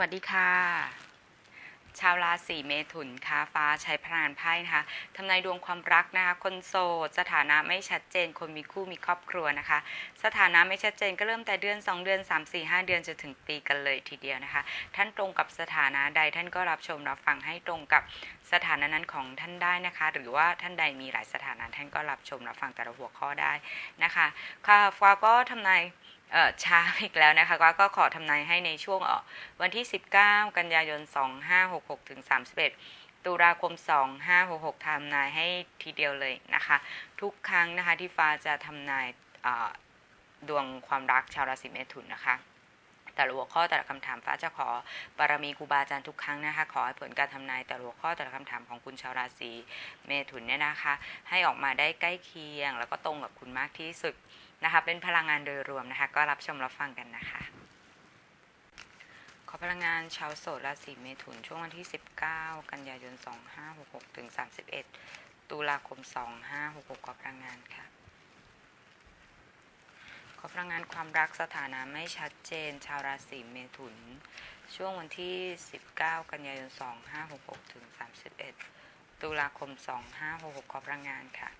วัสดีค่ะ ชาวราศีเมถุนค่ะฟ้าใช้พลังงานไพ่นะคะทำนายดวงความรักนะคะคนโสดสถานะไม่ชัดเจน คนมีคู่มีครอบครัวนะคะ สถานะไม่ชัดเจนก็เริ่มแต่เดือน 2 เดือน 3 4 5 เดือนจนถึงปีกันเลยทีเดียวนะคะ ท่านตรงกับสถานะใดท่านก็รับชมรับฟังให้ตรงกับสถานะนั้นของท่านได้นะคะ หรือว่าท่านใดมีหลายสถานะท่านก็รับชมรับฟังแต่ละหัวข้อได้นะคะค่ะฟ้าก็ทำนาย ช้าอีกแล้วนะคะก็ก็ขอทำนายให้ในช่วงวันที่ 19 กันยายน 2566ถึง31 ตุลาคม 2566ทำนายให้ทีเดียวเลยนะคะ ทุกครั้งนะคะที่ฟ้าจะทำนายดวงความรักชาวราศีเมถุนนะคะแต่ละหัวข้อแต่ละคำถามฟ้าจะขอบารมีครูบาอาจารย์ทุกครั้งนะคะ ขอให้ผลการทำนายแต่ละหัวข้อแต่ละคำถามของคุณชาวราศีเมถุนเนี่ยนะคะ ให้ออกมาได้ใกล้เคียง แล้วก็ตรงกับคุณมากที่สุด นะคะเป็นพลังงานโดยรวมนะคะ ก็รับชมรับฟังกันนะคะ ขอพลังงานชาวโสดราศีเมถุนช่วงวันที่ 19 กันยายน 2566 ถึง 31 ตุลาคม 2566 ขอพลังงานค่ะขอพลังงานความรักสถานะไม่ชัดเจน ชาวราศีเมถุน ช่วงวันที่ 19 กันยายน 2566 ถึง 31 ตุลาคม 2566 ขอพลังงานค่ะ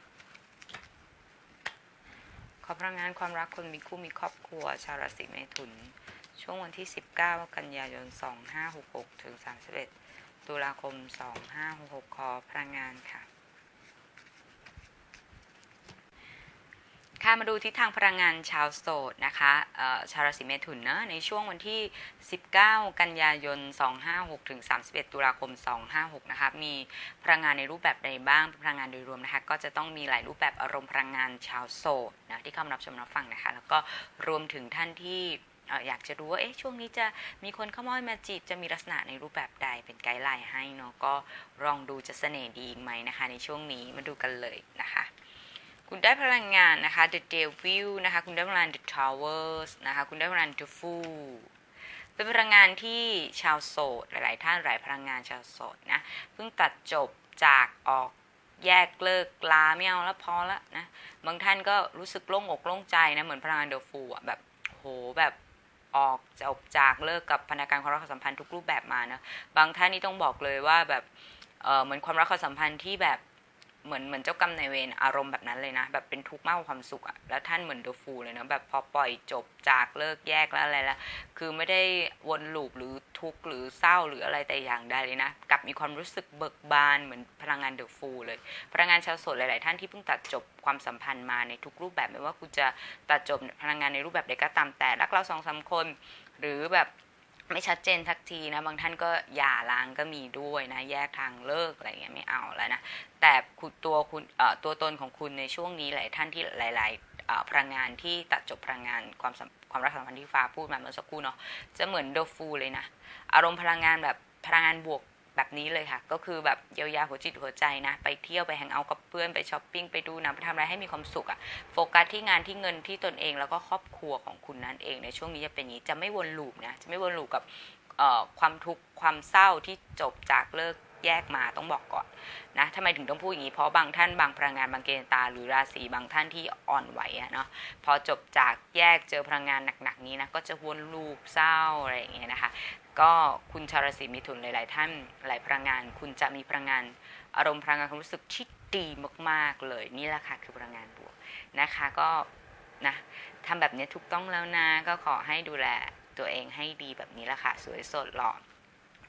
อพลังงานความรักคนมีคู่มีครอบครัว ชาวราศีเมถุน ช่วงวันที่ 19 กันยายน 2566 ถึง 31 ตุลาคม 2566 ขอพลังงานค่ะ ค่ะมาดูทิศทางพลังงานชาวโสดนะคะชาวราศีเมถุนนะในช่วงวันที่ 19 กันยายน 256 ถึง 31 ตุลาคม 256 นะคะมีพลังงานในรูปแบบใดบ้างพลังงานโดยรวมนะคะก็จะต้องมีหลายรูปแบบอารมณ์พลังงานชาวโสดนะที่เข้ามารับชมรับฟังนะคะแล้วก็รวมถึงท่านที่อยากจะรู้ว่าเอ๊ะช่วงนี้จะมีคนเข้ามาอ้อยมาจีบจะมีลักษณะในรูปแบบใดเป็นไกด์ไลน์ให้เนาะก็ลองดูจะเสน่ห์ดีอีกไหมนะคะ ในช่วงนี้มาดูกันเลยนะคะ คุณได้พลังงานนะคะ The Devil นะคะ คุณได้พลังงาน The Towers นะคะ คุณได้พลังงาน The Fool เป็นพลังงานที่ชาวโสดหลาย ๆ ท่านหลายพลังงานชาวโสดนะ เพิ่งตัดจบจากออกแยกเลิกลาไม่เอาแล้วพอละนะ บางท่านก็รู้สึกโล่งอกโล่งใจนะ เหมือนพลังงาน The Fool อะแบบโหแบบออกจบจากเลิกกับพนักงานความรักความสัมพันธ์ทุกรูปแบบมานะ บางท่านนี่ต้องบอกเลยว่าแบบเออเหมือนความรักความสัมพันธ์ที่แบบ เหมือนเหมือนเจ้ากรรมนายเวรอารมณ์แบบนั้นเลยนะ แบบเป็นทุกข์มากกว่าความสุขอะแล้วท่านเหมือนเดอะฟูลเลยนะแบบพอปล่อยจบจากเลิกแยกแล้วอะไรแล้วคือไม่ได้วนลูปหรือทุกข์หรือเศร้าหรืออะไรแต่อย่างใดเลยนะกลับมีความรู้สึกเบิกบานเหมือนพลังงานเดอะฟูลเลย พลังงานชาวโสดหลาย ๆ ท่านที่เพิ่งตัดจบความสัมพันธ์มาในทุกรูปแบบไม่ว่าคุณจะตัดจบพลังงานในรูปแบบใดก็ตามแต่รักเราสองสามคน หรือแบบ ไม่ชัดเจนทักทีนะ บางท่านก็หย่าร้างก็มีด้วยนะ แยกทางเลิกอะไรเงี้ยไม่เอาแล้วนะ แต่คุณตัวคุณตัวตนของคุณในช่วงนี้หลายท่านที่หลาย ๆ พลังงานที่ตัดจบพลังงานความสัมความรักสัมพันธ์ที่ฟ้าพูดมาเมื่อสักครู่เนาะจะเหมือนโดฟูเลยนะ อารมณ์พลังงานแบบพลังงานบวก แบบนี้เลยค่ะ ก็คือแบบเยียวยาหัวจิตหัวใจนะ ไปเที่ยวไปแฮงเอาท์กับเพื่อนไปช้อปปิ้งไปดูหนะไปทำอะไรให้มีความสุขอะโฟกัสที่งานที่เงินที่ตนเองแล้วก็ครอบครัวของคุณนั่นเอง ในช่วงนี้จะเป็นอย่างนี้จะไม่วนลูปนะจะไม่วนลูปกับความทุกข์ความเศร้าที่จบจากเลิกแยกมาต้องบอกก่อนนะทำไมถึงต้องพูดอย่างนี้ เพราะบางท่านบางพลังงานบางเกณฑ์ตา หรือราศีบางท่านที่อ่อนไหวอะเนาะพอจบจากแยกเจอพลังงานหนักๆนี้นะก็จะวนลูปเศร้าอะไรอย่างเงี้ยนะคะ ก็คุณชาราศีมิถุนหลาย ๆ ท่านหลายพลังงาน คุณจะมีพลังงาน อารมณ์พลังงานความรู้สึกที่ดีมาก ๆ เลยนี่แหละค่ะคือพลังงานบวกนะคะก็นะทำแบบนี้ถูกต้องแล้วนะ ก็ขอให้ดูแลตัวเองให้ดีแบบนี้ละค่ะ สวยสดหล่อ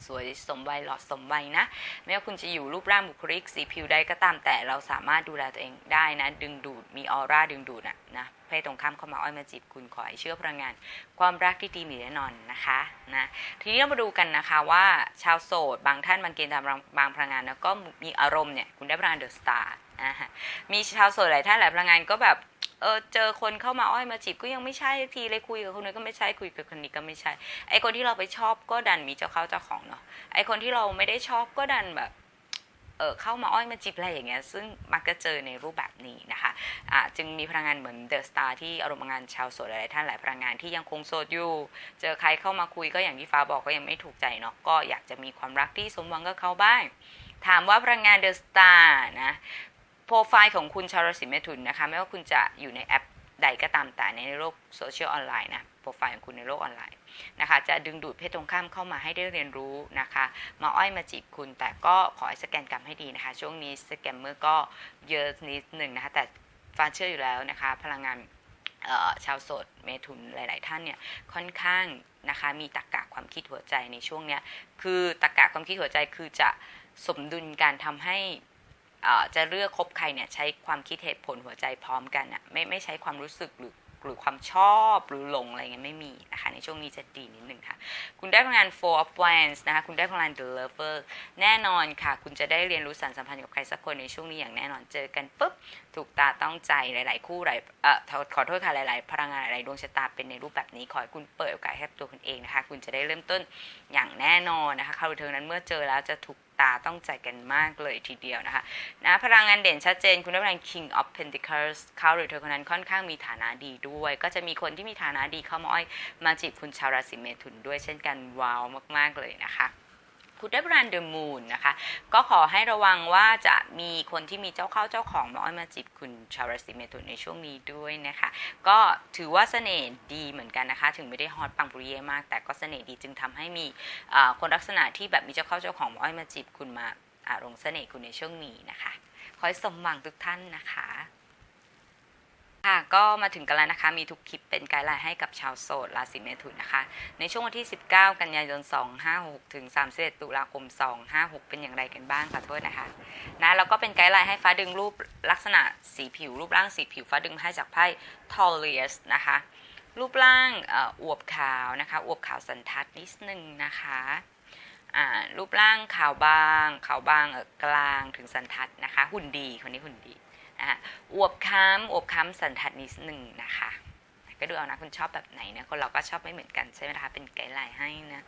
สวยสมวัยหล่อสมวัยนะ ไม่ว่าคุณจะอยู่รูปร่างบุคลิกสีผิวใดก็ตามแต่เราสามารถดูแลตัวเองได้นะ ดึงดูดมีออร่าดึงดูดอะนะ เพศตรงข้ามเข้ามาอ้อยมาจีบคุณขอให้เชื่อพลังงาน ความรักที่ดีมีแน่นอนนะคะนะทีนี้เรามาดูกันนะคะว่าชาวโสดบางท่านบางเกณฑ์ตามบางพลังงานแล้วก็มีอารมณ์เนี่ยคุณได้พลังงานเดอะสตาร์นะคะมีชาวโสดหลายท่านหลายพลังงานก็แบบเออเจอคนเข้ามาอ้อยมาจีบก็ยังไม่ใช่ทีเลยคุยกับคนนู้ก็ไม่ใช่คุยกับคนนี้ก็ไม่ใช่ไอคนที่เราไปชอบก็ดันมีเจ้าเข้าเจ้าของเนาะไอคนที่เราไม่ได้ชอบก็ดันแบบ เข้ามาอ้อยมาจีบอะไรอย่างเงี้ยซึ่งมักจะเจอในรูปแบบนี้นะคะอ่าจึงมีพลังงานเหมือนเดอะสตาร์ที่อารมณ์งานชาวโสดหลายท่านหลายพลังงานที่ยังคงโสดอยู่เจอใครเข้ามาคุยก็อย่างที่ฟ้าบอกก็ยังไม่ถูกใจเนาะก็อยากจะมีความรักที่สมหวังกับเขาบ้าง ถามว่าพลังงานเดอะสตาร์นะโปรไฟล์ของคุณชาวราศีเมถุนนะคะไม่ว่าคุณจะอยู่ในแอป ใดก็ตามแต่ในโลกโซเชียลออนไลน์นะโปรไฟล์ของคุณในโลกออนไลน์นะคะจะดึงดูดเพศตรงข้ามเข้ามาให้ได้เรียนรู้นะคะมาอ้อยมาจีบคุณ แต่ก็ขอให้สแกนกรรมให้ดีนะคะ ช่วงนี้สแกมเมอร์ก็เยอะนิดหนึ่งนะคะแต่ฟานเชื่ออยู่แล้วนะคะ พลังงานชาวโสดเมทุนหลาย ๆ ท่านเนี่ยค่อนข้างนะคะมีตรกกะความคิดหัวใจในช่วงเนี้ยคือตรกกะความคิดหัวใจคือจะสมดุลการทำให้ จะเลือกคบใครเนี่ยใช้ความคิดเหตุผลหัวใจพร้อมกันอะไม่ไม่ใช้ความรู้สึกหรือหรือความชอบหรือหลงอะไรเงี้ยไม่มีนะคะในช่วงนี้จะดีนิดนึงค่ะ คุณได้พลังงาน four of wands นะคะคุณได้พลังงาน the lover แน่นอนค่ะ คุณจะได้เรียนรู้สารสัมพันธ์กับใครสักคนในช่วงนี้อย่างแน่นอนเจอกันปุ๊บ ถูกตาต้องใจหลาย ๆ คู่หลายเอ่อขอโทษค่ะหลาย ๆ พลังงานหลายดวงชะตาเป็นในรูปแบบนี้ขอให้คุณเปิดโอกาสให้ตัวคุณเองนะคะ คุณจะได้เริ่มต้นอย่างแน่นอนนะคะคาร์เทอร์นั้นเมื่อเจอแล้วจะถูก ตาต้องใจกันมากเลยทีเดียวนะคะนะพลังงานเด่นชัดเจนคุณได้พลัง King of Pentacles เขาหรือเธอคนนั้นค่อนข้างมีฐานะดีด้วย ก็จะมีคนที่มีฐานะดีเข้ามาอ้อยมาจีบคุณชาวราศีเมถุนด้วยเช่นกันว้าวมาก ๆ เลยนะคะ คุณได้บรันเดอร์มูนนะคะ ก็ขอให้ระวังว่าจะมีคนที่มีเจ้าเข้าเจ้าของมาอ้อยมาจีบคุณชาวราศีเมถุนในช่วงนี้ด้วยนะคะ ก็ถือว่าเสน่ห์ดีเหมือนกันนะคะ ถึงไม่ได้ฮอตปังปุริเยมาก แต่ก็เสน่ห์ดีจึงทำให้มีคนลักษณะที่แบบมีเจ้าเข้าเจ้าของมาอ้อยมาจีบคุณมาอารมณ์เสน่ห์คุณในช่วงนี้นะคะ ขอให้สมหวังทุกท่านนะคะ ค่ะก็มาถึงกันแล้วนะคะ มีทุกคลิปเป็นไกด์ไลน์ให้กับชาวโสดราศีเมถุนนะคะ ในช่วงวันที่ 19 กันยายน 256 ถึง 31 ตุลาคม 256 เป็นอย่างไรกันบ้างขอโทษนะคะนะแล้วก็เป็นไกด์ไลน์ให้ฟ้าดึงรูปลักษณะสีผิว รูปร่างสีผิวฟ้าดึงให้จากไพ่ t o l i u s นะคะ รูปร่างอวบขาวนะคะอวบขาวสันทัดนิดนึงนะคะรูปร่างขาวบางขาวบางกลางถึงสันทัดนะคะ หุ่นดีคนนี้หุ่นดีะอวบค้ำอวบค้ำสันทัดนิดหนึ่งนะคะ ก็ดูเอานะคุณชอบแบบไหนนะคนเราก็ชอบไม่เหมือนกันใช่ไหมคะเป็นไกด์ไลน์ให้นะ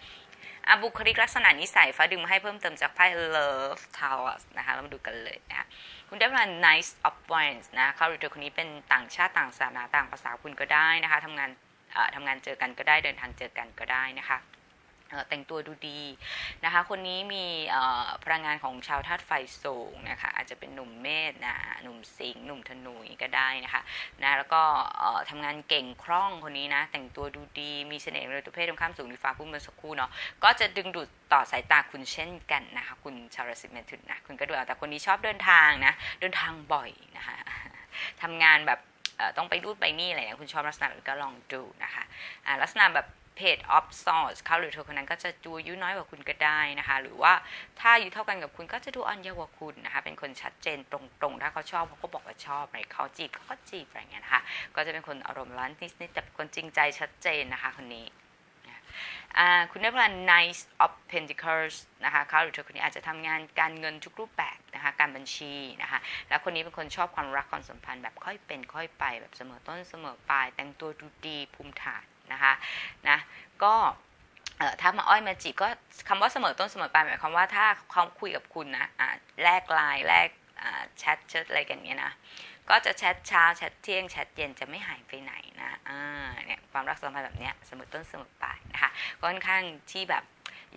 อะบุคลิกลักษณะนิสัยฟ้าดึงมาให้เพิ่มเติมจากไพ่ Love Towers นะคะเรามาดูกันเลยนะคะคุณได้มา Nice of Wands นะเขาหรือเธอคนนี้เป็นต่างชาติต่างศาสนาต่างภาษาคุณก็ได้นะคะทำงานทำงานเจอกันก็ได้เดินทางเจอกันก็ได้นะคะ แต่งตัวดูดีนะคะ คนนี้มีพลังงานของชาวธาตุไฟสูงนะคะ อาจจะเป็นหนุ่มเมษนะหนุ่มสิงห์หนุ่มธนูก็ได้นะคะนะแล้วก็ทำงานเก่งคล่องคนนี้นะ แต่งตัวดูดีมีเสน่ห์เลยตัวเพศตรงข้ามสูงดีฟ้าพุ่มเมื่อสักครู่เนาะก็จะดึงดูดต่อสายตาคุณเช่นกันนะคะ คุณชาวราศีเมถุนนะคุณก็ดูเอาแต่คนนี้ชอบเดินทางนะเดินทางบ่อยนะคะทำงานแบบต้องไปรูดไปนี่อะไรเนี่ยคุณชอบลักษณะก็ลองดูนะคะลักษณะแบบ เพจออฟซอร์สเขาหรือเธอคนนั้นก็จะดูอายุน้อยกว่าคุณก็ได้นะคะ หรือว่าถ้าอายุเท่ากันกับคุณก็จะดูอ่อนเยาว์กว่าคุณนะคะ เป็นคนชัดเจนตรงๆ ถ้าเขาชอบเขาก็บอกว่าชอบอะไรเขาจีบเขาก็จีบอะไรเงี้ยนะคะ ก็จะเป็นคนอารมณ์ร้อนนิดๆแต่เป็นคนจริงใจชัดเจนนะคะคนนี้คุณได้พลัง Nice of Pentacles นะคะเขาหรือเธอคนนี้อาจจะทำงานการเงินทุกรูปแบบนะคะการบัญชีนะคะแล้วคนนี้เป็นคนชอบความรักความสัมพันธ์แบบค่อยเป็นค่อยไปแบบเสมอต้นเสมอปลายแต่งตัวดูดีภูมิฐาน นะคะนะก็ถ้ามาอ้อยมาจีบก็คำว่าเสมอต้นเสมอปลายหมายความว่าถ้าเขาคุยกับคุณนะแลกไลน์แลกแชทเชิดอะไรกันเนี้ยนะก็จะแชทเช้าแชทเที่ยงแชทเย็นจะไม่หายไปไหนนะอ่าเนี่ยความรักสัมพันธ์แบบเนี้ยเสมอต้นเสมอปลายนะคะก็ค่อนข้างที่แบบ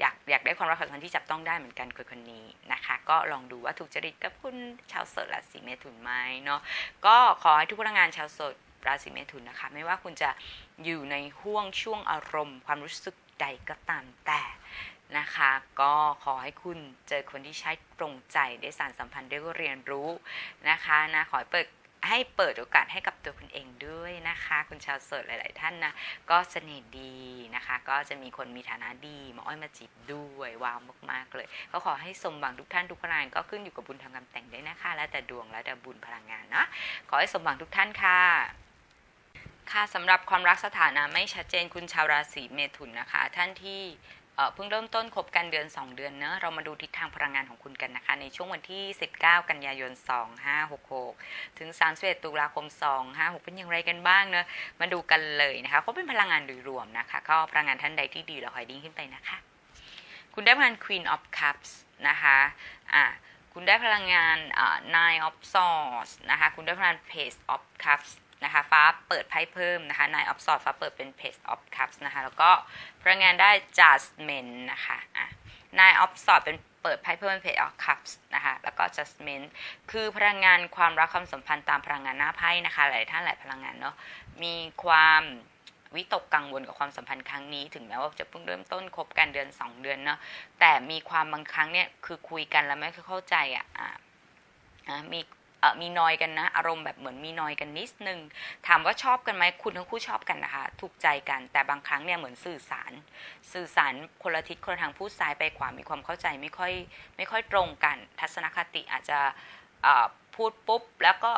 อยากอยากได้ความรักสัมพันธ์ที่จับต้องได้เหมือนกันคนคนนี้นะคะ ก็ลองดูว่าถูกจริตกับคุณชาวโสดราศีเมถุนไหมเนาะก็ขอให้ทุกพลังงานชาวโสด ราศีเมถุนนะคะ ไม่ว่าคุณจะอยู่ในห่วงช่วงอารมณ์ ความรู้สึกใดก็ตามแต่นะคะ ก็ขอให้คุณเจอคนที่ใช้ตรงใจได้สารสัมพันธ์ได้เรียนรู้นะคะนะขอให้เปิดให้เปิดโอกาสให้กับตัวคุณเองด้วยนะคะ คุณชาวโสดหลาย ๆ ท่านนะ ก็เสน่ห์ดีนะคะ ก็จะมีคนมีฐานะดีมาอ้อยมาจีบด้วยว้าวมาก ๆ เลย ก็ขอให้สมหวังทุกท่านทุกพลังก็ขึ้นอยู่กับบุญทางการแต่งด้วยนะคะ แล้วแต่ดวงแล้วแต่บุญพลังงานนะขอให้สมหวังทุกท่านค่ะ ค่ะสำหรับความรักสถานะไม่ชัดเจนคุณชาวราศีเมถุนนะคะ ท่านที่เพิ่งเริ่มต้นคบกันเดือน 2 เดือนเนอะเรามาดูทิศทางพลังงานของคุณกันนะคะ ในช่วงวันที่ 19 กันยายน 2566 ถึง 31 ตุลาคม 256 เป็นอย่างไรกันบ้างเนอะมาดูกันเลยนะคะก็เป็นพลังงานโดยรวมนะคะ ก็พลังงานท่านใดที่ดีเราคอยดิ้งขึ้นไปนะคะ คุณได้พลังงาน Queen of Cups นะคะอะคุณได้พลังงาน Nine of Swords นะคะ คุณได้พลังงาน Page of Cups นะคะฟ้าเปิดไพ่เพิ่มนะคะนายออฟสอดฟ้าเปิดเป็นเพจออฟคัพส์นะคะแล้วก็พลังงานได้จัสเมนนะคะอะนายออฟสอดเป็นเปิดไพ่เพิ่มเพจออกคัพนะคะแล้วก็ judgment คือพลังงานความรักความสัมพันธ์ตามพลังงานหน้าไพ่นะคะหลายท่านหลายพลังงานเนาะมีความวิตกกังวลกับความสัมพันธ์ครั้งนี้ถึงแม้ว่าจะเพิ่งเริ่มต้นคบกันเดือน 2 เดือนเนาะแต่มีความบางครั้งเนี่ยคือคุยกันแล้วไม่เข้าใจอะอ่ามี มีนอยกันนะ อารมณ์แบบเหมือนมีนอยกันนิดนึง ถามว่าชอบกันไหมคุณทั้งคู่ชอบกันนะคะ ถูกใจกัน แต่บางครั้งเนี่ยเหมือนสื่อสาร สื่อสารคนละทิศคนละทางพูดซ้ายไปขวา มีความเข้าใจไม่ค่อยไม่ค่อยตรงกัน ทัศนคติอาจจะพูดปุ๊บแล้วก็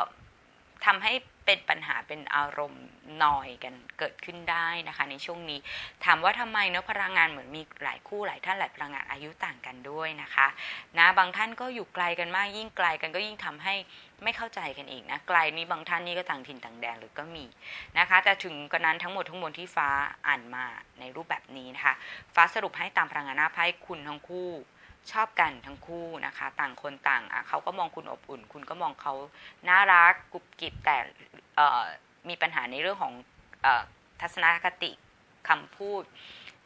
ทำให้ เป็นปัญหาเป็นอารมณ์นอยกันเกิดขึ้นได้นะคะ ในช่วงนี้ ถามว่าทำไมเนาะพลังงานเหมือนมีหลายคู่หลายท่านหลายพลังงานอายุต่างกันด้วยนะคะนะบางท่านก็อยู่ไกลกันมากยิ่งไกลกันก็ยิ่งทำให้ไม่เข้าใจกันอีกนะไกลนี้บางท่านนี่ก็ต่างถิ่นต่างแดนหรือก็มีนะคะ แต่ถึงกระนั้นทั้งหมดทั้งมวลที่ฟ้าอ่านมาในรูปแบบนี้นะคะ ฟ้าสรุปให้ตามพลังงานหน้าไพ่คุณทั้งคู่ ชอบกันทั้งคู่นะคะ ต่างคนต่างอะเขาก็มองคุณอบอุ่น คุณก็มองเขาน่ารักกุบกิบแต่มีปัญหาในเรื่องของทัศนคติคำพูด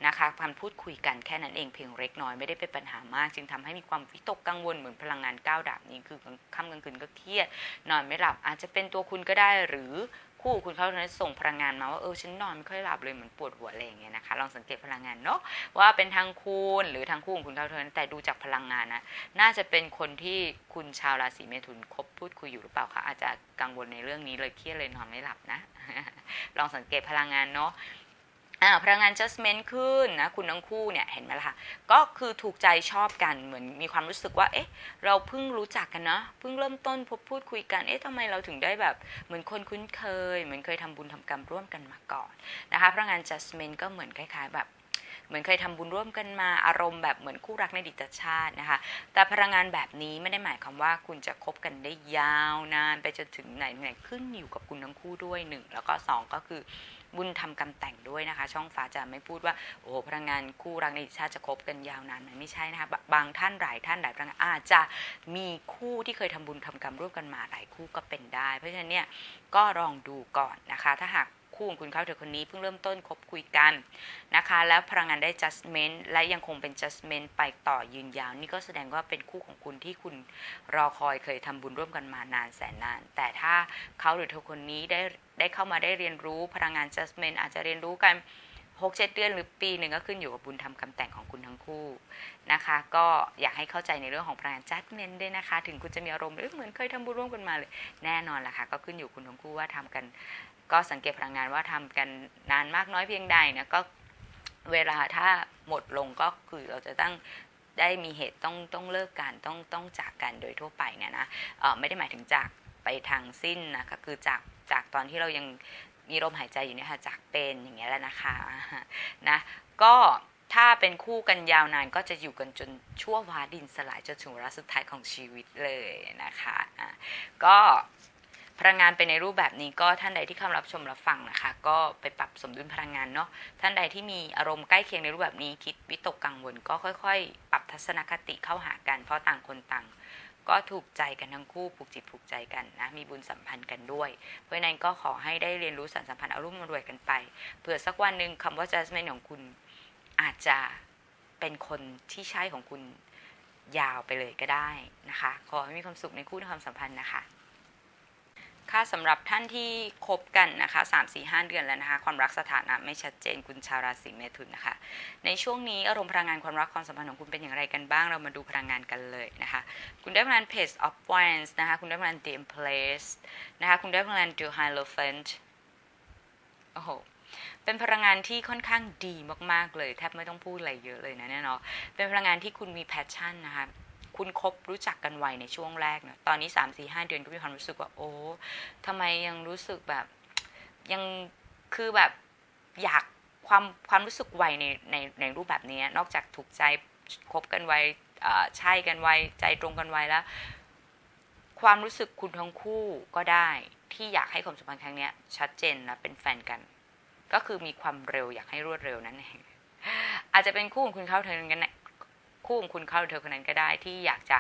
นะคะความพูดคุยกันแค่นั้นเองเพียงเล็กน้อยไม่ได้เป็นปัญหามาก จึงทำให้มีความวิตกกังวลเหมือนพลังงานก้าวดาบนี้คือค่ำกลางคืนก็เครียดนอนไม่หลับอาจจะเป็นตัวคุณก็ได้หรือ คู่คุณเขานั้นส่งพลังงานมาว่าเออฉันนอนไม่ค่อยหลับเลยเหมือนปวดหัวอะไรอย่างเงี้ยนะคะลองสังเกตพลังงานเนาะว่าเป็นทางคุณหรือทางคู่ของคุณเขาเท่านั้นแต่ดูจากพลังงานนะน่าจะเป็นคนที่คุณชาวราศีเมถุนคบพูดคุยอยู่หรือเปล่าคะอาจจะกังวลในเรื่องนี้เลยเครียดเลยนอนไม่หลับนะ ลองสังเกตพลังงานเนาะ พลังงาน adjustment ขึ้นนะคุณทั้งคู่เนี่ยเห็นไหมล่ะคะก็คือถูกใจชอบกันเหมือนมีความรู้สึกว่าเอ๊ะเราเพิ่งรู้จักกันเนาะเพิ่งเริ่มต้นพบพูดคุยกันเอ๊ะทำไมเราถึงได้แบบ เหมือนคนคุ้นเคย เหมือนเคยทำบุญทำกรรมร่วมกันมาก่อนนะคะพลังงาน adjustment ก็เหมือนคล้ายๆแบบเหมือนเคยทำบุญร่วมกันมาอารมณ์แบบเหมือนคู่รักในดิตชาตินะคะ แต่พลังงานแบบนี้ไม่ได้หมายความว่าคุณจะคบกันได้ยาวนานไปจนถึงไหนไหนขึ้นอยู่กับคุณทั้งคู่ด้วยหนึ่งแล้วก็สองก็คือ บุญทำกรรมแต่งด้วยนะคะ ช่องฟ้าจะไม่พูดว่าโอ้พลังงานคู่รักในชาติจะคบกันยาวนานไมไม่ใช่นะคะบางท่านหลายท่านหลายพลังงานอาจจะมีคู่ที่เคยทำบุญทำกรรมร่วมกันมาหลายคู่ก็เป็นได้ เพราะฉะนั้นเนี่ยก็ลองดูก่อนนะคะ ถ้าหาก คู่ของคุณเขาเธอคนนี้เพิ่งเริ่มต้นคบคุยกันนะคะ แล้วพลังงานได้ judgment และยังคงเป็น judgment ไปต่อยืนยาว นี่ก็แสดงว่าเป็นคู่ของคุณที่คุณรอคอยเคยทำบุญร่วมกันมานานแสนนาน แต่ถ้าเขาหรือเธอคนนี้ได้ได้เข้ามาได้เรียนรู้พลังงาน judgment อาจจะเรียนรู้กันหกเจ็ดเดือนหรือปีหนึ่งก็ขึ้นอยู่กับบุญทำกรรมแต่งของคุณทั้งคู่นะคะ ก็อยากให้เข้าใจในเรื่องของพลังงานจัดเมนด้วยนะคะ ถึงคุณจะมีอารมณ์เหมือนเคยทำบุญร่วมกันมาเลย แน่นอนแหละค่ะ ก็ขึ้นอยู่คุณทั้งคู่ว่าทำกัน ก็สังเกตพลังงานว่าทำกันนานมากน้อยเพียงใดนะก็เวลาถ้าหมดลงก็คือเราจะตั้งได้มีเหตุต้องต้องเลิกกันต้องต้องจากกันโดยทั่วไปเนี่ยนะไม่ได้หมายถึงจากไปทางสิ้นนะคะคือจากจากตอนที่เรายังมีลมหายใจอยู่เนี่ยค่ะจากเป็นอย่างเงี้ยแล้วนะคะนะก็ถ้าเป็นคู่กันยาวนานก็จะอยู่กันจนชั่ววาดินสลายจนถึงวาระสุดท้ายของชีวิตเลยนะคะ ก็ พลังงานเป็นในรูปแบบนี้ก็ท่านใดที่เข้ารับชมรับฟังนะคะ ก็ไปปรับสมดุลพลังงานเนาะท่านใดที่มีอารมณ์ใกล้เคียงในรูปแบบนี้คิดวิตกกังวล ก็ค่อย ๆ ปรับทัศนคติเข้าหากันเพราะต่างคนต่างก็ถูกใจกันทั้งคู่ผูกจิตผูกใจกันนะ มีบุญสัมพันธ์กันด้วย เพราะนั้นก็ขอให้ได้เรียนรู้สารสัมพันธ์อารมณ์รวยกันไปเผื่อสักวันหนึ่งคำว่า judgment ของคุณอาจจะเป็นคนที่ใช่ของคุณยาวไปเลยก็ได้นะคะ ขอให้มีความสุขในคู่ในความสัมพันธ์นะคะ ค่ะสำหรับท่านที่คบกันนะคะ3 4 5 เดือนแล้วนะคะ ความรักสถานะไม่ชัดเจนคุณชาวราศีเมถุนนะคะ ในช่วงนี้อารมณ์พลังงานความรักความสัมพันธ์ของคุณเป็นอย่างไรกันบ้าง เรามาดูพลังงานกันเลยนะคะ คุณได้พลังงาน Page of Wands นะคะ คุณได้พลังงาน The Empress นะคะ คุณได้พลังงาน The Hierophant โอ้โหเป็นพลังงานที่ค่อนข้างดีมากๆเลย แทบไม่ต้องพูดอะไรเยอะเลยนะเนี่ยเนาะเป็นพลังงานที่คุณมีแพชชั่นนะคะ คุณคบรู้จักกันไวในช่วงแรกเนะตอนนี้สามสี่ห้าเดือนก็มีความรู้สึกว่า โอ้ทำไมยังรู้สึกแบบยังคือแบบอยากความความรู้สึกไวในในในรูปแบบนี้นอกจากถูกใจคบกันไวใช่กันไวใจตรงกันไวแล้ว ความรู้สึกคุณทั้งคู่ก็ได้ที่อยากให้ความสัมพันธ์ครั้งนี้ชัดเจนและเป็นแฟนกัน ก็คือมีความเร็วอยากให้รวดเร็วนั่นเองอาจจะเป็นคู่ของคุณเข้าเทนกัน คู่ของคุณเขาเธอคนนั้นก็ได้ที่อยากจะ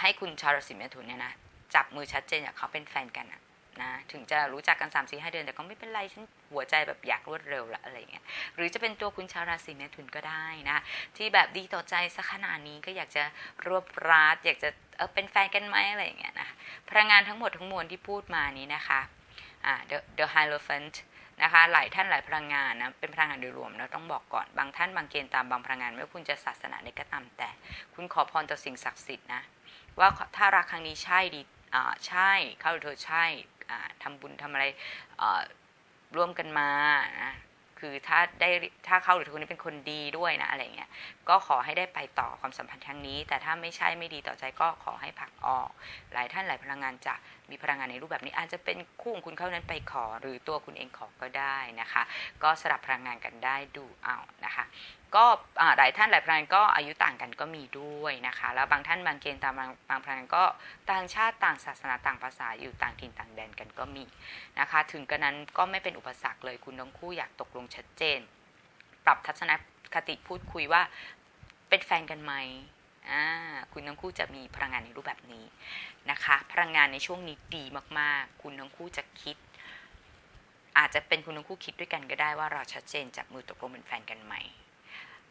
ให้คุณชาวราศีเมถุนเนี่ยนะจับมือชัดเจนอยากเขาเป็นแฟนกันนะถึงจะรู้จักกัน3ามสี่ห้าเดือนแต่ก็ไม่เป็นไรฉันหัวใจแบบอยากรวดเร็วละอะไรเงี้ยหรือจะเป็นตัวคุณชาวราศีเมถุนก็ได้นะที่แบบดีต่อใจสักขนาดนี้ก็อยากจะรวบรัดอยากจะเออเป็นแฟนกันไหมอะไรเงี้ยนะพลังงานทั้งหมดทั้งมวลที่พูดมานี้นะคะอ่า the the hierophant นะคะหลายท่านหลายพลังงานนะเป็นพลังงานโดยรวมเราต้องบอกก่อนบางท่านบางเกณฑ์ตามบางพลังงานไม่ว่าคุณจะศาสนาใดก็ตามแต่ คุณขอพรต่อสิ่งศักดิ์สิทธิ์นะว่าถ้ารักครั้งนี้ใช่ดีใช่เข้าหรือเธอใช่ทำทำบุญทำอะไรร่วมกันมานะคือถ้าได้ถ้าเขาหรือคนนี้เป็นคนดีด้วยนะอะไรเงี้ยก็ขอให้ได้ไปต่อความสัมพันธ์ครั้งนี้ แต่ถ้าไม่ใช่ไม่ดีต่อใจก็ขอให้ผักออก หลายท่านหลายพลังงานจะมีพลังงานในรูปแบบนี้ อาจจะเป็นคู่ของคุณเข้านั้นไปขอ หรือตัวคุณเองขอก็ได้นะคะ ก็สลับพลังงานกันได้ดูเอานะคะก็หลายท่านหลายพลังงานก็อายุต่างกันก็มีด้วยนะคะ แล้วบางท่านบางเกณฑ์ตามบางพลังงานก็ต่างชาติต่างศาสนาต่างภาษาอยู่ต่างถิ่นต่างแดนกันก็มีนะคะ ถึงกระนั้นก็ไม่เป็นอุปสรรคเลยคุณทั้งคู่อยากตกลงชัดเจน ปรับทัศน คติพูดคุยว่าเป็นแฟนกันไหมคุณทั้งคู่จะมีพลังงานในรูปแบบนี้นะคะ พลังงานในช่วงนี้ดีมากๆ คุณทั้งคู่จะคิด อาจจะเป็นคุณทั้งคู่คิดด้วยกันก็ได้ว่าเราชัดเจนจับมือตกลงเป็นแฟนกันไหม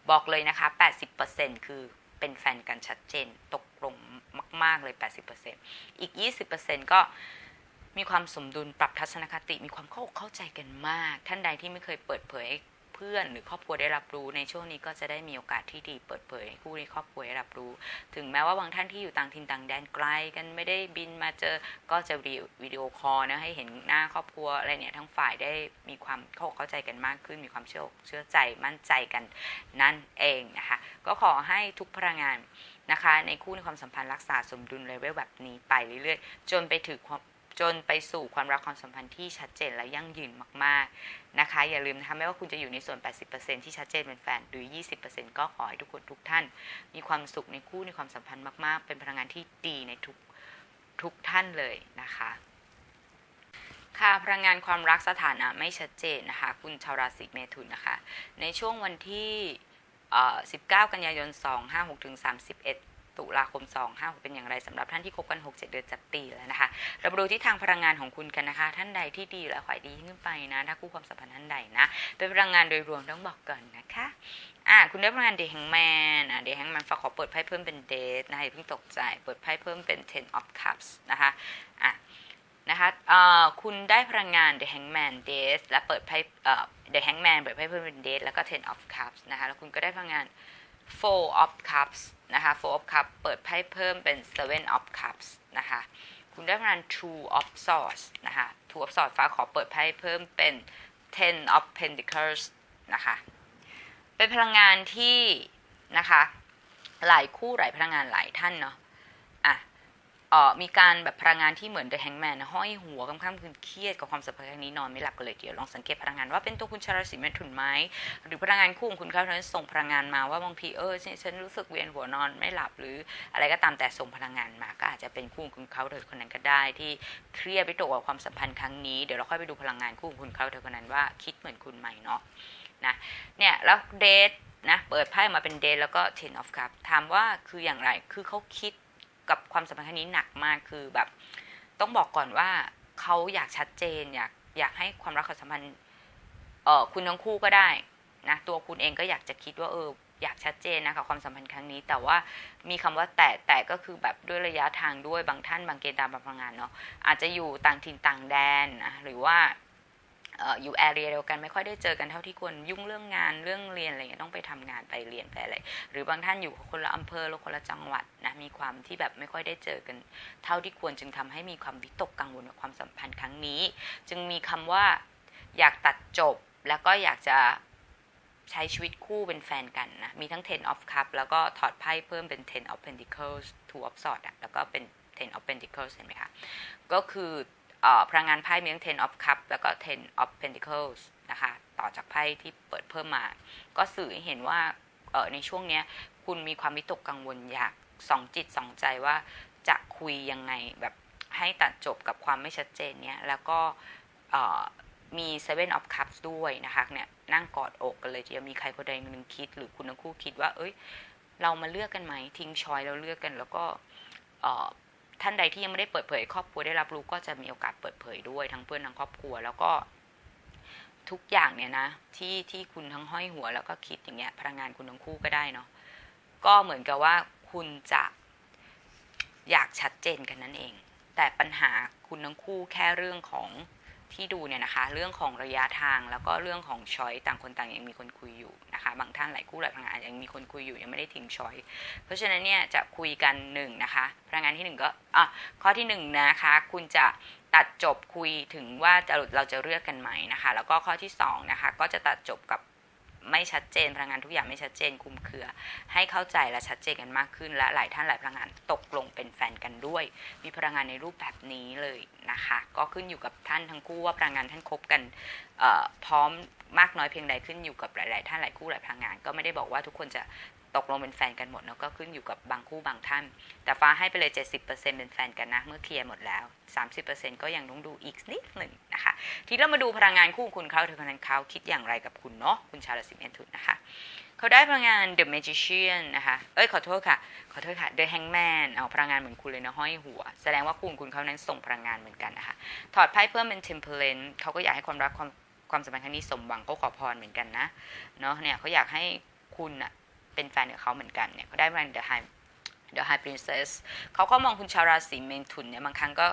บอกเลยนะคะ 80%คือเป็นแฟนกันชัดเจนตกลงมาก ๆเลย 80%อีก 20%ก็มีความสมดุลปรับทัศนคติมีความเข้าเข้าใจกันมาก ท่านใดที่ไม่เคยเปิดเผย พื่อนหรือครอบครัวได้รับรู้ในช่วงนี้ก็จะได้มีโอกาสที่ดีเปิดเผยคู่ในครอบครัวได้รับรู้ ถึงแม้ว่าบางท่านที่อยู่ต่างถิ่นต่างแดนไกลกันไม่ได้บินมาเจอก็จะวิดีโอคอลนะให้เห็นหน้าครอบครัวอะไรเนี่ยทั้งฝ่ายได้มีความเข้าเข้าใจกันมากขึ้น มีความเชื่อเชื่อใจมั่นใจกันนั่นเองนะคะก็ขอให้ทุกพลังงานนะคะในคู่ในความสัมพันธ์รักษาสมดุลเลเวลแบบนี้ไปเรื่อยๆ จนไปถึง จนไปสู่ความรักความสัมพันธ์ที่ชัดเจนและยั่งยืนมาก ๆ นะคะ อย่าลืมนะคะไม่ว่าคุณจะอยู่ในส่วน 80%ที่ชัดเจนเป็นแฟนหรือ 20%ก็ขอให้ทุกคนทุกท่าน มีความสุขในคู่ในความสัมพันธ์มาก ๆ เป็นพลังงานที่ดีในทุกทุกท่านเลยนะคะค่ะพลังงานความรักสถานะไม่ชัดเจนนะคะ คุณชาวราศีเมถุนนะคะ ในช่วงวันที่ 19 กันยายน 256ถึง31 ตุลาคม 2 5 6เป็นอย่างไรสำหรับท่านที่คบกัน 6 7 เดือนจับปีแล้วนะคะ เรามาดูที่ทางพลังงานของคุณกันนะคะ ท่านใดที่ดีและขายดีขึ้นไปนะ ถ้าคู่ความสัมพันธ์ท่านใดนะ เป็นพลังงานโดยรวมต้องบอกก่อนนะคะอ่าคุณได้พลังงานเดย์แฮงแมนอ่าเดย์แฮงแมนฝากขอเปิดไพ่เพิ่มเป็นเดทนะคะเพิ่งตกใจ เปิดไพ่เพิ่มเป็น ten of cups นะคะอะนะคะเอ่อคุณได้พลังงาน The Hangman Death และเปิดไพ่เอ่อ The Hangman เปิดไพ่เพิ่มเป็น Death แล้วก็ Ten of Cups นะคะ แล้วคุณก็ได้พลังงาน Four of Cups นะคะ Four of Cups เปิดไพ่เพิ่มเป็น Seven of Cups นะคะ คุณได้พลัง Two of Swords นะคะ Two of Swords ฟ้าขอเปิดไพ่เพิ่มเป็น Ten of Pentacles นะคะ เป็นพลังงานที่นะคะ หลายคู่หลายพลังงานหลายท่านเนาะ อ่อมีการแบบพลังงานที่เหมือน The Hangman ห้อยหัวค่ำค่ำคืนเครียดกับความสัมพันธ์ครั้งนี้นอนไม่หลับกันเลยเดี๋ยวลองสังเกตพลังงานว่าเป็นตัวคุณชาราศีเมถุนไหมหรือพลังงานคู่ของคุณเขานั้นส่งพลังงานมาว่าบางทีเออฉันรู้สึกเวียนหัวนอนไม่หลับหรืออะไรก็ตามแต่ส่งพลังงานมาก็อาจจะเป็นคู่ของคุณเขาเธอคนนั้นก็ได้ที่เครียดไปตกกับความสัมพันธ์ครั้งนี้เดี๋ยวเราค่อยไปดูพลังงานคู่ของคุณเขาเธอคนนั้นว่าคิดเหมือนคุณไหมเนาะนะเนี่ยแล้วเดทนะเปิดไพ่มาเป็นเดทแล้วก็ ten of cup ถามว่าคืออย่างไรคือเขาคิด กับความสัมพันธ์ครั้งนี้หนักมากคือแบบ ต้องบอกก่อนว่าเขาอยากชัดเจนอยากอยากให้ความรักความสัมพันธ์เออคุณทั้งคู่ก็ได้นะตัวคุณเองก็อยากจะคิดว่าเอออยากชัดเจนนะคะความสัมพันธ์ครั้งนี้ แต่ว่ามีคำว่าแต่แต่ก็คือแบบด้วยระยะทางด้วยบางท่านบางเกณฑ์ตามบางพลังงานเนาะอาจจะอยู่ต่างถิ่นต่างแดนนะหรือว่า อยู่แอเรียเดียวกันไม่ค่อยได้เจอกันเท่าที่ควรยุ่งเรื่องงานเรื่องเรียนอะไรเงี้ยต้องไปทำงานไปเรียนไปอะไรหรือบางท่านอยู่คนละอำเภอหรือคนละจังหวัดนะมีความที่แบบไม่ค่อยได้เจอกัน เท่าที่ควรจึงทำให้มีความวิตกกังวลกับความสัมพันธ์ครั้งนี้ จึงมีคำว่าอยากตัดจบแล้วก็อยากจะใช้ชีวิตคู่เป็นแฟนกันนะ มีทั้ง ten of cup แล้วก็ถอดไพ่เพิ่มเป็น ten of pentacles two of swords แล้วก็เป็น ten of pentacles เห็นไหมคะ ก็คือ พลังงานไพ่มีทั้ง ten of cup แล้วก็ ten of pentacles นะคะ ต่อจากไพ่ที่เปิดเพิ่มมา ก็สื่อเห็นว่าในช่วงนี้คุณมีความวิตกกังวลอยากสองจิตสองใจว่าจะคุยยังไงแบบให้ตัดจบกับความไม่ชัดเจนเนี้ยแล้วก็มี seven of cups ด้วยนะคะเนี่ยนั่งกอดอกกันเลยจะมีใครคนใดคนหนึ่งคิด หรือคุณทั้งคู่คิดว่า เอ้ย เรามาเลือกกันไหมทิ้งชอยแล้วเลือกกัน แล้วก็ ท่านใดที่ยังไม่ได้เปิดเผยครอบครัวได้รับรู้ก็จะมีโอกาสเปิดเผยด้วยทั้งเพื่อนทั้งครอบครัว แล้วก็ทุกอย่างเนี่ยนะ ที่ที่คุณทั้งห้อยหัว แล้วก็คิดอย่างเงี้ยพลังงานคุณทั้งคู่ก็ได้เนาะก็เหมือนกับว่าคุณจะอยากชัดเจนกันนั่นเอง แต่ปัญหาคุณทั้งคู่แค่เรื่องของ ที่ดูเนี่ยนะคะ เรื่องของระยะทางแล้วก็เรื่องของช้อยต่างคนต่างยังมีคนคุยอยู่นะคะ บางท่านหลายคู่หลายพนักงานยังมีคนคุยอยู่ยังไม่ได้ทิ้งช้อยเพราะฉะนั้นเนี่ยจะคุยกันหนึ่งนะคะพนักงานที่หนึ่งก็อะข้อที่หนึ่งนะคะ คุณจะตัดจบคุยถึงว่าจะเราจะเลือกกันไหมนะคะ แล้วก็ข้อที่สองนะคะ ก็จะตัดจบกับ ไม่ชัดเจนพลังงานทุกอย่างไม่ชัดเจนคุมเครือ ให้เข้าใจและชัดเจนกันมากขึ้น และหลายท่านหลายพลังงานตกลงเป็นแฟนกันด้วย มีพลังงานในรูปแบบนี้เลยนะคะ ก็ขึ้นอยู่กับท่านทั้งคู่ว่าพลังงานท่านคบกันพร้อมมากน้อยเพียงใดขึ้นอยู่กับหลาย ๆ ท่านหลายคู่หลายพลังงาน ก็ไม่ได้บอกว่าทุกคนจะ ตกลงเป็นแฟนกันหมดเนาะก็ขึ้นอยู่กับบางคู่บางท่าน แต่ฟ้าให้ไปเลย 70%เป็นแฟนกันนะ เมื่อเคลียร์หมดแล้ว 30%ก็ยังต้องดูอีกนิดหนึ่งนะคะ ทีเรามาดูพลังงานคู่คุณเขาเธอพลังเขาคิดอย่างไรกับคุณเนาะคุณชาวราศีเมถุนนะคะเขาได้พลังงาน The Magician นะคะ เอ้ยขอโทษค่ะ ขอโทษค่ะ The Hangman เอาพลังงานเหมือนคุณเลยนะห้อยหัว แสดงว่าคุณคุณเขานั้นส่งพลังงานเหมือนกันนะคะ ถอดไพ่เพิ่มเป็น Temperance เขาก็อยากให้ความรักความความสัมพันธ์ครั้งนี้สมหวังเขาขอพรเหมือนกันนะ เนาะเนี่ยเขาอยากให้คุณอะ เป็นแฟนกับเขาเหมือนกันเนี่ยก็ได้มา The High The High Princess เขาก็มองคุณชาวราศีเมถุนเนี่ยบางครั้งก็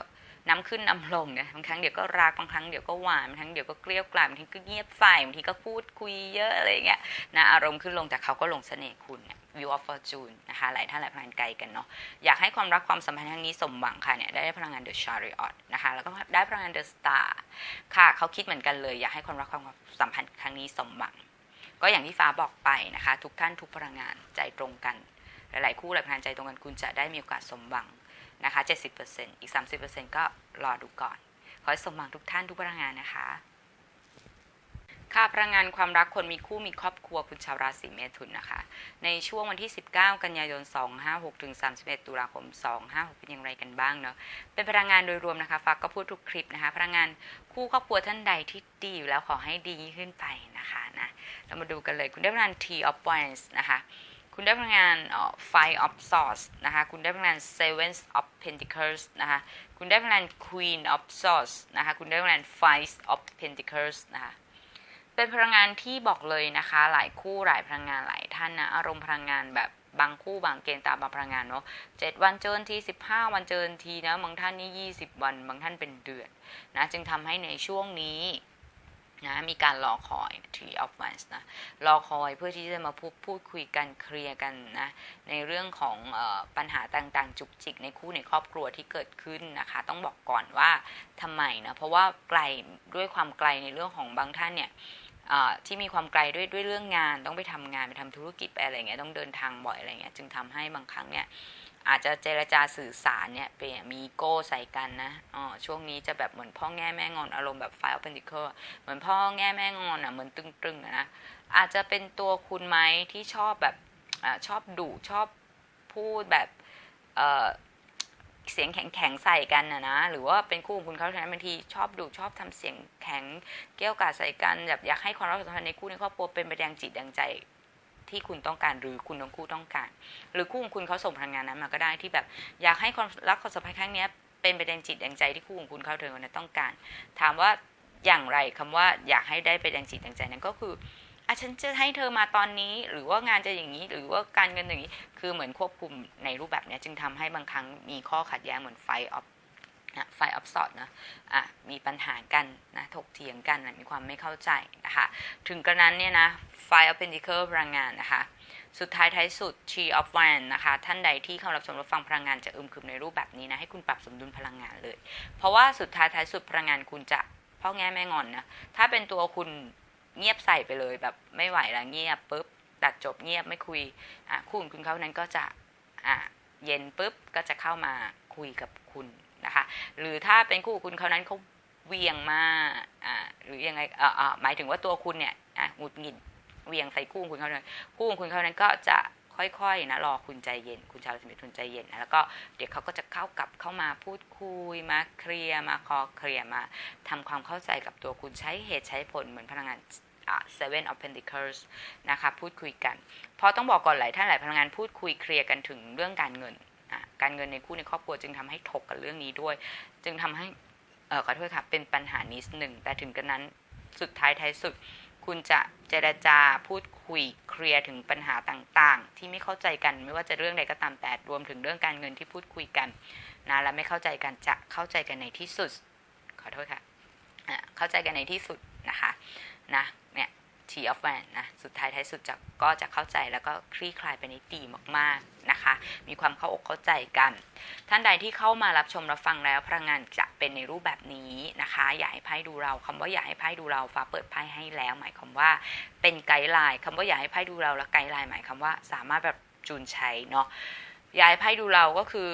น้ำขึ้นน้ำลงเนี่ยบางครั้งเดี๋ยวก็รักบางครั้งเดี๋ยวก็หวานบางครั้งเดี๋ยวก็เกลี้ยวกล่อมบางทีก็เงียบใส่บางทีก็พูดคุยเยอะอะไรเงี้ยนะอารมณ์ขึ้นลงแต่เขาก็ลงเสน่ห์คุณเนี่ย View of Fortune นะคะหลายท่านหลายพลังไกลกันเนาะอยากให้ความรักความสัมพันธ์ครั้งนี้สมหวังค่ะเนี่ยได้พลังงาน The Chariot นะคะแล้วก็ได้พลังงาน The Star ค่ะเขาคิดเหมือนกันเลย อยากให้ความรักความสัมพันธ์ครั้งนี้สมหวัง ก็อย่างที่ฟ้าบอกไปนะคะ ทุกท่านทุกพลังงานใจตรงกัน หลายๆคู่หลายพลังงานใจตรงกันคุณจะได้มีโอกาสสมหวังนะคะ70%อีก 30%ก็รอดูก่อน ขอให้สมหวังทุกท่านทุกพลังงานนะคะ ค่าพลังงานความรักคนมีคู่มีครอบครัวคุณชาวราศีเมถุนนะคะ ในช่วงวันที่ 19 กันยายน 256ถึง31 ตุลาคม 256 เป็นอย่างไรกันบ้างเนาะเป็นพลังงานโดยรวมนะคะฟักก็พูดทุกคลิปนะคะพลังงานคู่ครอบครัวท่านใดที่ดีอยู่แล้วขอให้ดีขึ้นไปนะคะนะเรามาดูกันเลยคุณได้พลังงาน T of Wands นะคะคุณได้พลังงาน Five of Swords นะคะ คุณได้พลังงาน Seven of Pentacles นะคะ คุณได้พลังงาน Queen of Swords นะคะ คุณได้พลังงาน Five of Pentacles นะคะ เป็นพลังงานที่บอกเลยนะคะ หลายคู่หลายพลังงานหลายท่านนะอารมณ์พลังงานแบบบางคู่บางเกณฑ์ตามบางพลังงานเนาะเจ็ดวันเจอทีสิบห้าวันเจอทีนะบางท่านนี่ยี่สิบวัน บางท่านเป็นเดือนนะจึงทำให้ในช่วงนี้นะมีการรอคอย Tree of Wands นะรอคอยเพื่อที่จะมาพูดพูดคุยกันเคลียร์กันนะในเรื่องของออปัญหาต่างๆ จุกจิกในคู่ในครอบครัวที่เกิดขึ้นนะคะ ต้องบอกก่อนว่าทำไมนะเพราะว่าไกลด้วยความไกลในเรื่องของบางท่านเนี่ย ที่มีความไกลด้วยด้วยเรื่องงาน ต้องไปทำงานไปทำธุรกิจไปอะไรเงี้ยต้องเดินทางบ่อยอะไรเงี้ยจึงทำให้บางครั้งเนี่ยอาจจะเจรจาสื่อสารเนี่ยเป็นมีโก้ใส่กันนะอ๋อช่วงนี้จะแบบเหมือนพ่อแง่แม่งอนอารมณ์แบบไฟล์เป็นดิเคอร์เหมือนพ่อแง่แม่งอนอะเหมือนตึงๆนะอาจจะเป็นตัวคุณไหมที่ชอบแบบอชอบดุชอบพูดแบบเออ เสียงแข็งๆใส่กันนะนะ หรือว่าเป็นคู่ของคุณเขาฉะนั้นบางทีชอบดุชอบทำเสียงแข็งเกี้ยวกาดใส่กันแบบอยากให้ความรักสัมพันธ์ในคู่ในครอบครัวเป็นไปดังจิตดังใจที่คุณต้องการหรือคุณทั้งคู่ต้องการ หรือคู่ของคุณเขาส่งพลังงานนั้นมาก็ได้ที่แบบอยากให้ความรักความสัมพันธ์ครั้งนี้เป็นไปดังจิตดังใจที่คู่ของคุณเขาเธอคนนั้นต้องการ ถามว่าอย่างไรคำว่าอยากให้ได้ไปดังจิตดังใจนั้นก็คือ อะฉันจะให้เธอมาตอนนี้ หรือว่างานจะอย่างนี้ หรือว่าการเงินอย่างนี้ คือเหมือนควบคุมในรูปแบบนี้จึงทำให้บางครั้งมีข้อขัดแย้งเหมือนไฟออฟไฟออฟสอดนะอะมีปัญหากันนะถกเถียงกันนะมีความไม่เข้าใจนะคะถึงกระนั้นเนี่ยนะไฟออฟเพนดิเคิลพลังงานนะคะสุดท้ายท้ายสุด Tree of Wands นะคะท่านใดที่เข้ารับชมรับฟังพลังงานจะอึมครึมในรูปแบบนี้นะให้คุณปรับสมดุลพลังงานเลย เพราะว่าสุดท้ายท้ายสุดพลังงานคุณจะพ่อแง่แม่งอนนะถ้าเป็นตัวคุณ เงียบใส่ไปเลยแบบไม่ไหวแล้วเงียบปุ๊บตัดจบเงียบไม่คุยอะคู่คุณเขานั้นก็จะอะเย็นปุ๊บก็จะเข้ามาคุยกับคุณนะคะ หรือถ้าเป็นคู่คุณเขานั้นเขาเวียงมาอะหรือยังไงอ่อหมายถึงว่าตัวคุณเนี่ยอะหงุดหงิดเวียงใส่คู่คุณเขานั้นคู่คุณเขานั้นก็จะ ค่อยๆนะรอคุณใจเย็น คุณชาวราศีเมถุนใจเย็นนะแล้วก็เดี๋ยวเขาก็จะเข้ากลับเข้ามาพูดคุยมาเคลียร์มาคอเคลียร์มาทำความเข้าใจกับตัวคุณใช้เหตุใช้ผลเหมือนพลังงาน seven of pentacles นะคะพูดคุยกัน เพราะต้องบอกก่อนหลายท่านหลายพลังงานพูดคุยเคลียร์กันถึงเรื่องการเงิน การเงินในคู่ในครอบครัวจึงทำให้ถกกับเรื่องนี้ด้วย จึงทำให้เออขอโทษค่ะเป็นปัญหานิดหนึ่งแต่ถึงกระนั้นสุดท้ายท้ายสุด คุณจะเจรจาพูดคุยเคลียร์ถึงปัญหาต่างๆ ที่ไม่เข้าใจกันไม่ว่าจะเรื่องใดก็ตามแต่รวมถึงเรื่องการเงินที่พูดคุยกันนะและไม่เข้าใจกันจะเข้าใจกันในที่สุด ขอโทษค่ะเข้าใจกันในที่สุดนะคะนะ T of Van นะสุดท้ายท้ายสุดจะก็จะเข้าใจแล้วก็คลี่คลายไปในดีมากๆนะคะ มีความเข้าอกเข้าใจกัน ท่านใดที่เข้ามารับชมรับฟังแล้วพลังงานจะเป็นในรูปแบบนี้นะคะอยากให้ไพ่ดูเราคำว่าอยากให้ไพ่ดูเราฟ้าเปิดไพ่ให้แล้ว หมายความว่าเป็นไกด์ไลน์คำว่าอยากให้ไพ่ดูเราและไกด์ไลน์หมายความว่าสามารถแบบจูนใช้เนาะอยากให้ไพ่ดูเราก็คือ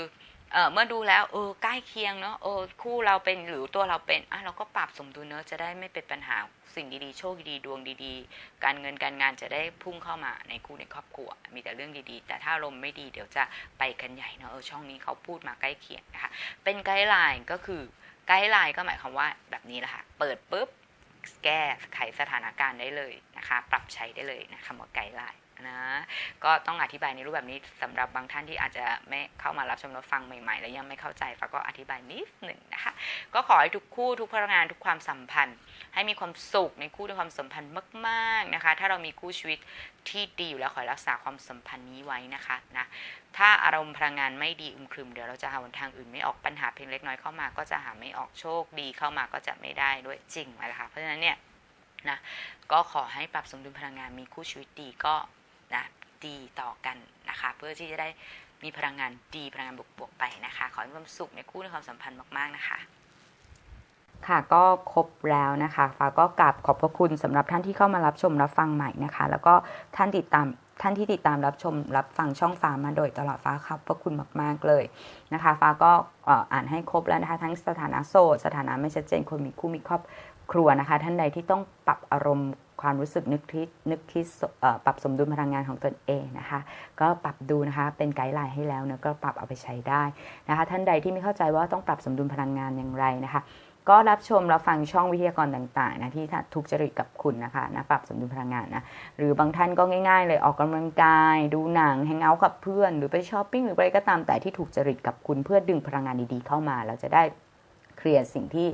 เมื่อดูแล้วเออใกล้เคียงเนาะเออคู่เราเป็นหรือตัวเราเป็นอะเราก็ปรับสมดุลเนาะจะได้ไม่เป็นปัญหาสิ่งดีๆ โชคดีดวงดีๆ การเงินการงานจะได้พุ่งเข้ามาในคู่ในครอบครัว มีแต่เรื่องดีๆ แต่ถ้าลมไม่ดีเดี๋ยวจะไปกันใหญ่เนาะเออช่องนี้เขาพูดมาใกล้เคียงนะคะเป็นไกด์ไลน์ก็คือไกด์ไลน์ก็หมายความว่าแบบนี้แหละค่ะเปิดปุ๊บแก้ไขสถานการณ์ได้เลยนะคะ ปรับใช้ได้เลยนะคำว่าไกด์ไลน์ นะก็ต้องอธิบายในรูปแบบนี้สำหรับบางท่านที่อาจจะไม่เข้ามารับชมรับฟังใหม่ๆ แล้วยังไม่เข้าใจฟ้าก็อธิบายนิดหนึ่งนะคะ ก็ขอให้ทุกคู่ทุกพลังงานทุกความสัมพันธ์ ให้มีความสุขในคู่ในความสัมพันธ์มากๆนะคะ ถ้าเรามีคู่ชีวิตที่ดีอยู่แล้วขอรักษาความสัมพันธ์นี้ไว้นะคะนะถ้าอารมณ์พลังงานไม่ดีอึมครึมเดี๋ยวเราจะหาหนทางอื่นไม่ออกปัญหาเพียงเล็กน้อยเข้ามา ก็จะหาไม่ออกโชคดีเข้ามาก็จะไม่ได้ด้วยจริงไหมล่ะคะเพราะฉะนั้นเนี่ยนะก็ขอให้ปรับสมดุลพลังงานมีคู่ชีวิตดีก็ นะดีต่อกันนะคะ เพื่อที่จะได้มีพลังงานดีพลังงานบวกๆไปนะคะ ขอให้มีความสุขในคู่ในความสัมพันธ์มากๆนะคะ ค่ะก็ครบแล้วนะคะฟ้าก็กราบขอบพระคุณสำหรับท่านที่เข้ามารับชมรับฟังใหม่นะคะ แล้วก็ท่านติดตามท่านที่ติดตามรับชมรับฟังช่องฟ้ามาโดยตลอดฟ้าครับพระคุณมาก ๆ เลยนะคะ ฟ้าก็อ่ออ่านให้ครบแล้วนะคะ ทั้งสถานะโสดสถานะไม่ชัดเจนคนมีคู่มีครอบ ครัวนะคะ ท่านใดที่ต้องปรับอารมณ์ความรู้สึกนึกคิดนึกคิดปรับสมดุลพลังงานของตนเองนะคะ ก็ปรับดูนะคะเป็นไกด์ไลน์ให้แล้วเนะก็ปรับเอาไปใช้ได้นะคะ ท่านใดที่ไม่เข้าใจว่าต้องปรับสมดุลพลังงานอย่างไรนะคะ ก็รับชมรับฟังช่องวิทยากรต่างๆนะที่ทุกจริตกับคุณนะคะนะปรับสมดุลพลังงานนะหรือบางท่านก็ง่าย ๆ เลยออกกำลังกาย ดูหนังแฮงเอาท์กับเพื่อนหรือไปช้อปปิ้งหรืออะไรก็ตามแต่ที่ถูกจริตกับคุณเพื่อดึงพลังงานดีๆเข้ามาเราจะได้เคลียร์สิ่งที่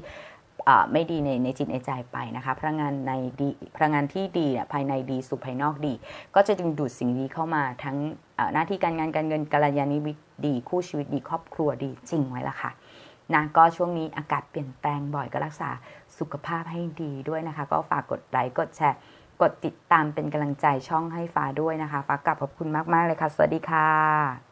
ไม่ดีในในจิตในใจไปนะคะพลังงานในดีพลังงานที่ดีเนี่ยภายในดีสู่ภายนอกดี ก็จะดึงดูดสิ่งดีเข้ามาทั้งหน้าที่การงานการเงินกัลยาณมิตรดี คู่ชีวิตดีครอบครัวดีจริงไว้ละค่ะนะก็ช่วงนี้อากาศเปลี่ยนแปลงบ่อยก็รักษาสุขภาพให้ดีด้วยนะคะ ก็ฝากกดไลค์กดแชร์ กดติดตามเป็นกำลังใจช่องให้ฟ้าด้วยนะคะ ฟ้ากลับขอบคุณมาก ๆ เลยค่ะ สวัสดีค่ะ